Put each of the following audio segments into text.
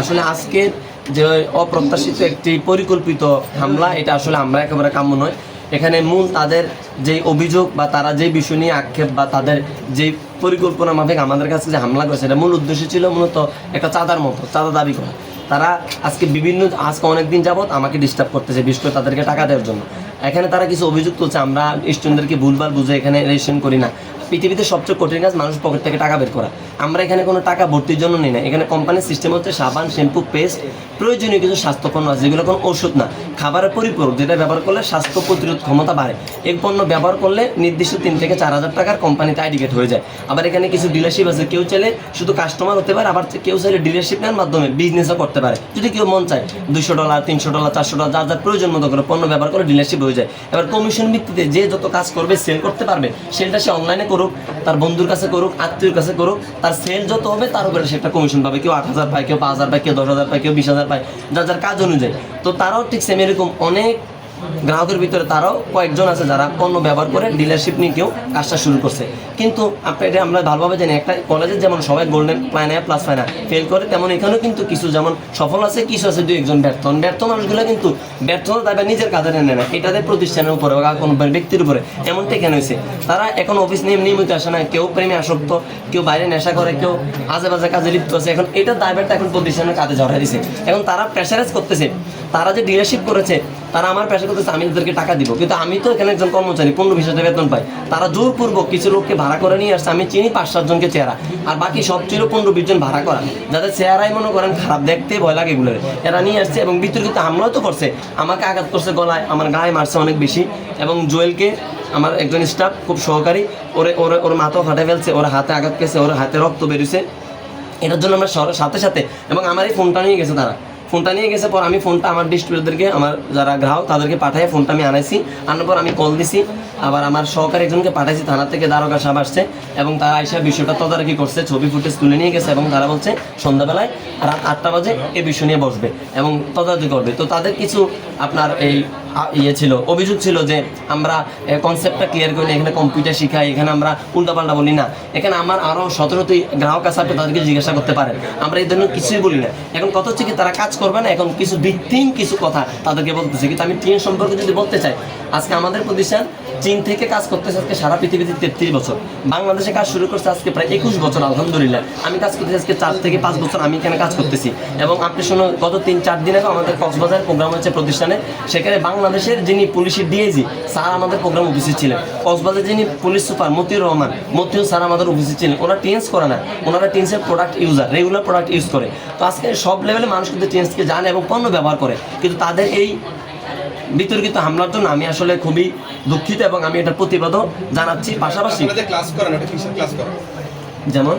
আসলে আজকে যে অপ্রত্যাশিত একটি পরিকল্পিত হামলা, এটা আসলে আমরা একেবারে কাম্য নয়। এখানে মূল তাদের যে অভিযোগ বা তারা যে বিষয় নিয়ে আক্ষেপ বা তাদের যে পরিকল্পনা মাফিক আমাদের কাছে যে হামলা করেছে, এটা মূল উদ্দেশ্য ছিল মূলত একটা চাঁদার মতো, চাঁদা দাবি করা। তারা আজকে বিভিন্ন, আজকে অনেকদিন যাবৎ আমাকে ডিস্টার্ব করতেছে, বিশেষ করে তাদেরকে টাকা দেওয়ার জন্য। এখানে তারা কিছু অভিযোগ তুলছে, আমরা স্টুডেন্টদেরকে ভুলভাল বুঝে এখানে রেজিস্ট্রেশন করি না। পৃথিবীতে সবচেয়ে কঠিন কাজ মানুষ পকেট থেকে টাকা বের করা। আমরা এখানে কোনো টাকা ভর্তির জন্য নিই না। এখানে কোম্পানির সিস্টেম হচ্ছে সাবান শ্যাম্পু পেস্ট প্রয়োজনীয় কিছু স্বাস্থ্যপণ্য আছে যেগুলো কোনো ওষুধ না। খাবারের পরিপূরক, যেটা ব্যবহার করলে স্বাস্থ্য প্রতিরোধ ক্ষমতা বাড়ে। এই পণ্য ব্যবহার করলে নির্দিষ্ট তিন থেকে চার হাজার টাকার কোম্পানিতে আইডিকেট হয়ে যায়। আবার এখানে কিছু ডিলারশিপ আছে, কেউ চাইলে শুধু কাস্টমার হতে পারে, আবার কেউ চাইলে ডিলারশিপ নেওয়ার মাধ্যমে বিজনেসও করতে পারে। যদি কেউ মন চায় দুশো ডলার তিনশো ডলার চারশো ডলার যার যার প্রয়োজন মতো করে পণ্য ব্যবহার করে ডিলারশিপ হয়ে যায়। এবার কমিশন ভিত্তিতে যে যত কাজ করবে সেল করতে পারবে সেলটা সে অনলাইনে করুক, তার বন্ধুর কাছে করুক, আত্মীয়র কাছে করুক, তার সেল যত হবে, তার উপরে সে একটা কমিশন পাবে। কেউ আট হাজার পায়, কেউ পাঁচ হাজার পায়, কেউ দশ হাজার পায় কেউ বিশ হাজার পায়, যার যার কাজ অনুযায়ী। তো তারাও ঠিক সেম এরকম অনেক গ্রাহকের ভিতরে তারাও কয়েকজন আছে যারা পণ্য ব্যবহার করে ডিলারশিপ নিয়ে কেউ কাজটা শুরু করছে। কিন্তু আপনি এটা আমরা ভালোভাবে জানি, একটা কলেজে যেমন সবাই গোল্ডেন পায় না প্লাস পায় না ফেল করে, তেমন এখানেও কিন্তু কিছু যেমন সফল আছে, কিছু আছে দুই একজন ব্যর্থ। ব্যর্থ মানুষগুলো কিন্তু ব্যর্থতা তাদের নিজের কাজে নেয় না। এটাদের প্রতিষ্ঠানের উপরে বা কোনো ব্যক্তির উপরে। এমনটা এখানে হয়েছে। তারা এখন অফিস নিয়ে নিয়মিত আসে না, কেউ প্রেমে আসক্ত, কেউ বাইরে নেশা করে, কেউ আজে বাজে কাজে লিপ্ত আছে। এখন এটা দায়ভারটা এখন প্রতিষ্ঠানের কাজে জড়াই দিছে। এখন তারা প্রেশারাইজ করতেছে। তারা যে ডিলারশিপ করেছে, তারা আমার পেশা আমি তাদেরকে টাকা দিব। কিন্তু আমি তো এখানে একজন কর্মচারী পনেরো বিশ হাজার বেতন পাই। তারা জোরপূর্বক কিছু লোককে ভাড়া করে নিয়ে আসছে, আমি চিনি পাঁচ সাতজনকে চেহারা। আর বাকি সব ছিল পনেরো বিশ জন ভাড়া করা। যাদের চেহারাই মনে করেন খারাপ, দেখতে ভয় লাগে এগুলো। এরা নিয়ে আসছে এবং বিতর্কিত হামলাও তো করছে। আমাকে আঘাত করছে গলায়, আমার গায়ে মারছে অনেক বেশি। এবং জুয়েলকে, আমার একজন স্টাফ খুব সহকারী, ওরে, ওর ওর মাথাও ফাটে ফেলছে, ওর হাতে আঘাত গেছে ওর হাতে রক্ত বেরিয়েছে এটার জন্য আমরা সাথে সাথে, এবং আমার এই ফোনটা নিয়ে গেছে তারা। ফোনটা নিয়ে গেছে, পর আমি ফোনটা আমার ডিস্ট্রিবিউটারদেরকে আমার যারা গ্রাহক, তাদেরকে পাঠাই, ফোনটা আমি আনাইছি। আনার পর আমি কল দিছি, আবার আমার সহকারী একজনকে পাঠাইছি, থানা থেকে দারোগা সাহেব আসছে, এবং তারা এসে বিষয়টা তদারকি করছে, ছবি ফুটেজ তুলে নিয়ে গেছে, এবং তারা বলছে সন্ধ্যাবেলায় রাত আটটা বাজে এই বিষয় নিয়ে বসবে, এবং তদারকি করবে। তো তাদের কিছু আপনার এই ইয়ে ছিল, অভিযোগ ছিল যে আমরা কনসেপ্টটা ক্লিয়ার করি এখানে কম্পিউটার শিখাই, এখানে আমরা উল্টাপাল্টা বলি। না, এখানে আমার আরও সতেরোটি গ্রাহক আছে, আপনি তাদেরকে জিজ্ঞাসা করতে পারেন। আমরা এই ধরনের কিছুই বলি না। এখন কথা হচ্ছে কি, তারা কাজ করবে না, এখন কিছু ভিত্তিহীন কিছু কথা তাদেরকে বলতেছে। কিন্তু আমি টিএন সম্পর্কে যদি বলতে চাই, আজকে আমাদের প্রতিষ্ঠান চীন থেকে কাজ করতেছে আজকে সারা পৃথিবীতে তেত্রিশ বছর। বাংলাদেশে কাজ শুরু করছে আজকে প্রায় একুশ বছর, আলহামদুলিল্লাহ। আমি কাজ করতেছি আজকে চার থেকে পাঁচ বছর আমি এখানে কাজ করতেছি। এবং আপনি শুনুন, গত তিন চার দিন আগে আমাদের কক্সবাজার প্রোগ্রাম হচ্ছে প্রতিষ্ঠানে। সেখানে বাংলাদেশের যিনি পুলিশের ডিএজি স্যার আমাদের প্রোগ্রাম অফিসে ছিলেন। কক্সবাজার যিনি police super Motiur Rahman Motiur sir আমাদের অফিসে ছিলেন। ওনারা টিএন্স করে না। ওনারা টেন্সের product user regular product use করে। তো আজকে সব লেভেলে মানুষ কিন্তু টিএন্সকে জানে এবং পণ্য ব্যবহার করে। কিন্তু তাদের এই বিতর্কিত হামলার জন্য আমি আসলে খুবই দুঃখিত এবং আমি এটার প্রতিবাদও জানাচ্ছি। পাশাপাশি ক্লাস করেন ওটা কিসের ক্লাস করেন। যেমন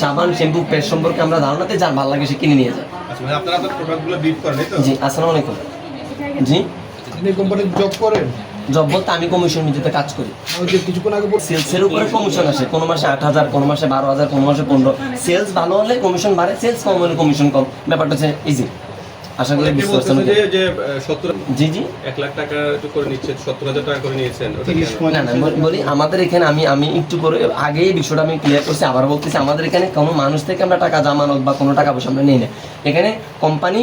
সাবান শ্যাম্পু পেস্ট সম্পর্কে আমরা ধারণাতে যার ভালো লাগে সে কিনে নিয়ে যায়। আচ্ছা আপনারা আপনার প্রোডাক্টগুলো বিট করেন তো? জি আসসালামু আলাইকুম। জি? আপনি কোম্পানির জব করেন? জব বলতে আমি কমিশন নিতে কাজ করি। কিছুক্ষণ আগে সেলসের উপরে কমিশন আসে। কোনো মাসে আট হাজার কোনো মাসে বারো হাজার কোনো মাসে পনেরো। সেলস ভালো হলে কমিশন বাড়ে সেলস কম হলে কমিশন কম। ব্যাপারটা হচ্ছে ইজি আশা করি বুঝতে পারছেন যে জি জি। এক লাখ টাকা যে করে নিচ্ছেন সত্তর হাজার টাকা করে নিয়েছেন না না বলি আমাদের এখানে আমি আমি একটু করে আগে এই বিষয়টা আমি ক্লিয়ার করছি। আবার বলতেছি আমাদের এখানে কোনো মানুষ থেকে আমরা টাকা জামানত বা কোনো টাকা পয়সা আমরা নিই না। এখানে কোম্পানি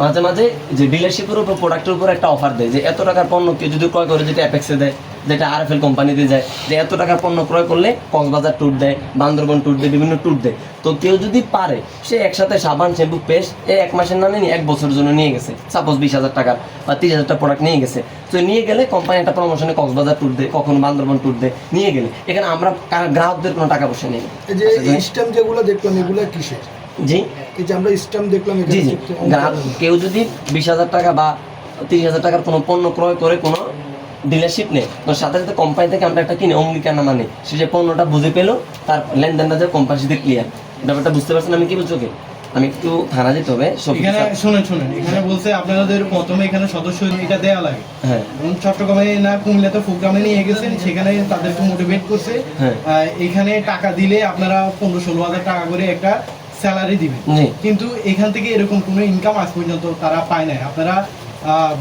মাঝে মাঝে যে ডিলারশিপের উপর প্রোডাক্টের উপর একটা অফার দেয় যে এত টাকার পণ্য কেউ যদি ক্রয় করে যেটা অ্যাপেক্সে দেয় যেটা আর এফ এল কোম্পানিতে যায় যে এত টাকার পণ্য ক্রয় করলে কক্সবাজার ট্যুর দেয় বান্দরবন ট্যুর দেয় বিভিন্ন ট্যুর দেয়। তো কেউ যদি পারে সে একসাথে সাবান শ্যাম্পু পেস্ট এ এক মাসের না নিয়ে এক বছরের জন্য নিয়ে গেছে। সাপোজ বিশ হাজার টাকার বা তিরিশ হাজারটা প্রোডাক্ট নিয়ে গেছে। তো নিয়ে গেলে কোম্পানি একটা প্রমোশনে কক্সবাজার ট্যুর দেয় কখনো বান্দরবন ট্যুর দেয় নিয়ে গেলে। এখানে আমরা গ্রাহকদের কোনো টাকা পয়সা নেই। যে স্ট্যাম্প যেগুলো দেখলাম এগুলো কিসের? জি। এই যে আমরা স্ট্যাম্প দেখলাম জি জি। কেউ যদি বিশ হাজার টাকা বা তিরিশ হাজার টাকার কোনো পণ্য ক্রয় করে কোনো ডিলারশিপ নেই তো সাথে সাথে কোম্পানি থেকে আমরা একটা কিনে অঙ্গীকারনামা নেই। সে যে পণ্যটা বুঝে পেল তার লেনদেনটা যে কোম্পানির সাথে ক্লিয়ার ব্যাপারটা বুঝতে পারছেন আমি কি বলছি ওকে? আমি একটু থানা যেতে হবে এখানে শুনেন শুনেন। এখানে বলছে আপনাদের প্রথমে এখানে সদস্য এটা দেওয়া লাগে। হ্যাঁ। চট্টগ্রামে না কুমিল্লাতে প্রোগ্রামে নিয়ে গেছেন সেখানে তাদেরকে মোটিভেট করছে। হ্যাঁ। আহ, এখানে টাকা দিলে আপনারা পনেরো ষোলো হাজার টাকা করে একটা স্যালারি দিবে। কিন্তু এখান থেকে এরকম কোনো ইনকাম আজ পর্যন্ত তারা পায় নাই। আপনারা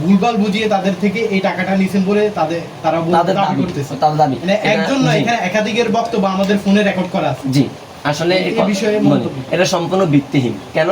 ভুলভাল বুঝিয়ে তাদের থেকে এই টাকাটা নিছেন বলে তাদের তারা দাবি করতেছে। দাবি। মানে একজন না এখানে একাধিকের বক্তব্য আমাদের ফোনে রেকর্ড করা আছে। জি। আসলে এই বিষয়ে এটা সম্পূর্ণ ভিত্তিহীন। কেন?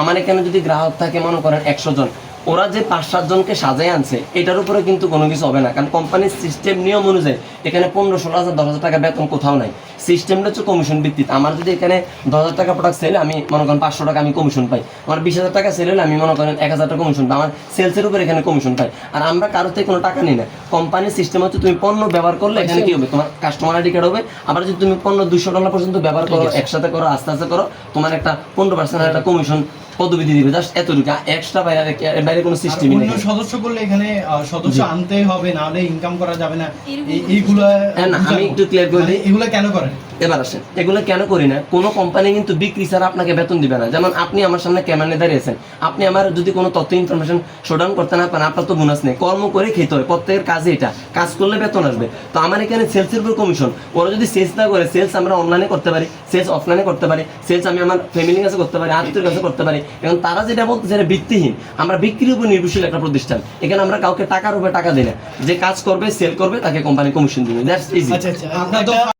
আমার এখানে যদি গ্রাহক থাকে মনে করেন একশো জন ওরা যে পাঁচ সাত জনকে সাজায় আনছে এটার উপরে কিন্তু কোনো কিছু হবে না। কারণ কোম্পানির সিস্টেম নিয়ম অনুযায়ী এখানে পনেরো ষোলো হাজার দশ হাজার টাকা বেতন কোথাও নাই। সিস্টেমটা হচ্ছে কমিশন ভিত্তিক। আমার যদি এখানে দশ হাজার টাকা প্রোডাক্ট সেল আমি মনে করেন পাঁচশো টাকা আমি কমিশন পাই। আমার বিশ হাজার টাকা সেল হলে আমি মনে করেন এক হাজার টাকা কমিশন পাই। আমার সেলসের উপর এখানে কমিশন পাই। আর আমরা কারও থেকে কোনো টাকা নিই না। কোম্পানির সিস্টেম হচ্ছে তুমি পণ্য ব্যবহার করলে এখানে কি হবে? তোমার কাস্টমার আইডি কার্ড হবে। আবার যদি তুমি পণ্য দুশো ডলার পর্যন্ত ব্যবহার করো একসাথে করো আস্তে আস্তে করো তোমার একটা পনেরো পার্সেন্ট একটা কমিশন পদবিধি দিবে জাস্ট এতটুকু। এক্সট্রা বাইরে বাইরে কোনো সিস্টেম নেই অন্য সদস্য করলে এখানে সদস্য আনতে হবে না হলে ইনকাম করা যাবে না। এইগুলা আমি একটু ক্লিয়ার করে দিই। মানে এগুলা কেন করেন? এবার আসেন এগুলো কেন করি না? কোনো কোম্পানি কিন্তু বিক্রি ছাড়া আপনাকে বেতন দিবে না। যেমন আপনি আমার সামনে ক্যামেরা দাঁড়িয়েছেন আপনি আমার যদি কোনো তথ্য ইনফরমেশন শোডাউন করতে না পারেন আপনার তো বোনাস নেই। কর্ম করে খেতে হয় প্রত্যেকের কাজে এটা। কাজ করলে বেতন আসবে। তো আমার এখানে সেলসের উপর কমিশন ওরা যদি সেলস না করে সেলস আমরা অনলাইনে করতে পারি সেলস অফলাইনে করতে পারি সেলস আমি আমার ফ্যামিলির কাছে করতে পারি আত্মীয়ের কাছে করতে পারি। এবং তারা যেটা বলতে সেটা ভিত্তিহীন। আমরা বিক্রির উপর নির্ভরশীল একটা প্রতিষ্ঠান। এখানে আমরা কাউকে টাকার উপরে টাকা দিই না। যে কাজ করবে সেল করবে তাকে কোম্পানি কমিশন দিবে। That's easy